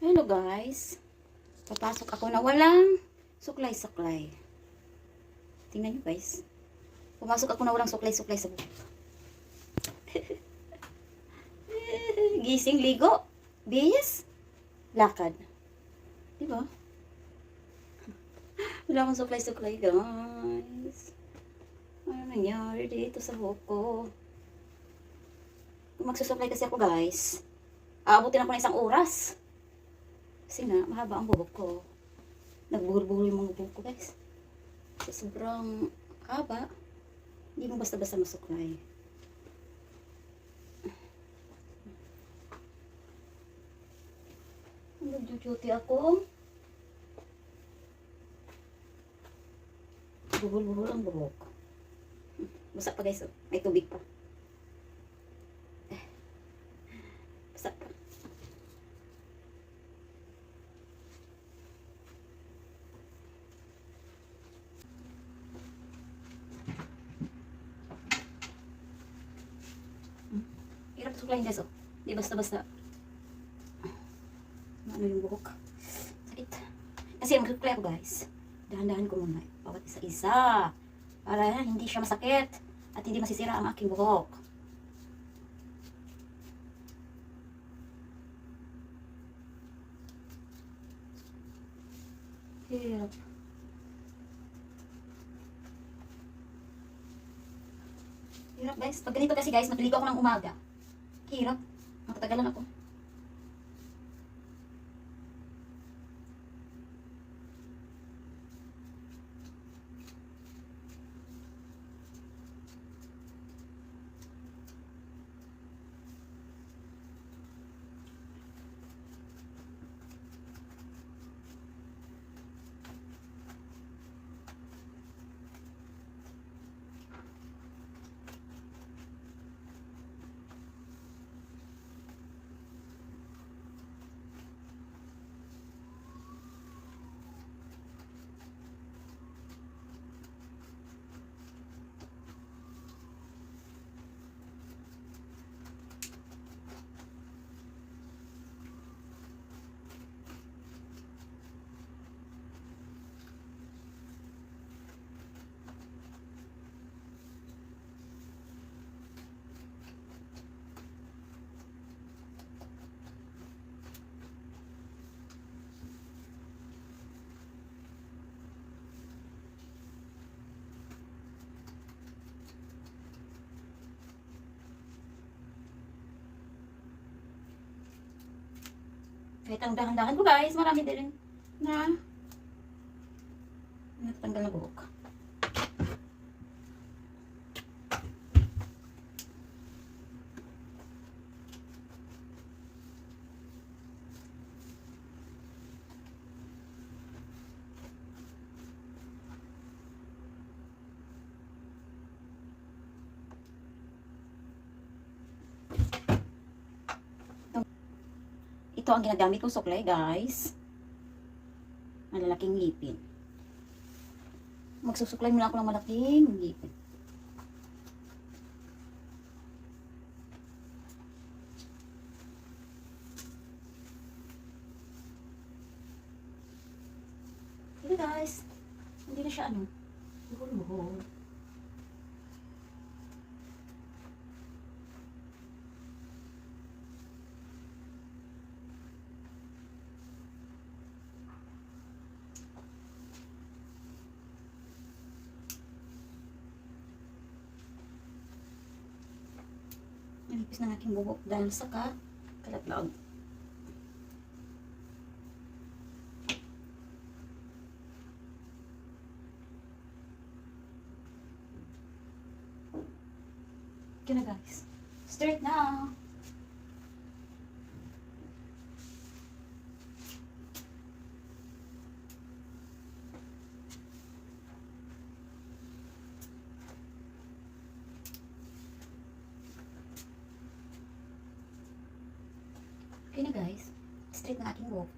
Hello guys. Papasok ako na walang suklay-suklay. Tingnan nyo guys. Pumasok ako na walang suklay-suklay sa buhok. Gising, ligo, bihis, lakad. Diba? Wala akong suklay-suklay guys. Ano nangyari dito sa buhok ko? Magsusuklay kasi ako guys, aabutin ako ng isang oras. Kasi nga, mahaba ang buhok ko. Nagbuhol-buhol yung mga buhok ko, guys. Kasi sobrang haba. Hindi mo basta-basta masuklay. Nag-duty ako. Buhol-buhol ang buhok. Basta pa guys, may tubig pa. Suklayin guys, oh. Di basta-basta. Ano yung buhok? Sakit. Kasi ang suklay ko guys, dahan-dahan ko muna. Bawat isa-isa. Para hindi siya masakit. At hindi masisira ang aking buhok. Hirap. Hirap guys. Pag ganito kasi guys, magligo ako ng umaga. Hirap. Matatagalan ako. Kahit ang dahan-dahan ko guys, marami din na natanggal na buhok. Ito ang ginagamit kong suklay, guys. Malalaking ngipin. Magsusuklay muna ako ng malaking ngipin. Hindi guys. Hindi na siya ano. Buhol-buhol. Nalipis ng aking buhok dahil sa ka kalatlag. Okay na guys. Straight now. Okay na guys. Straight na aking buhok.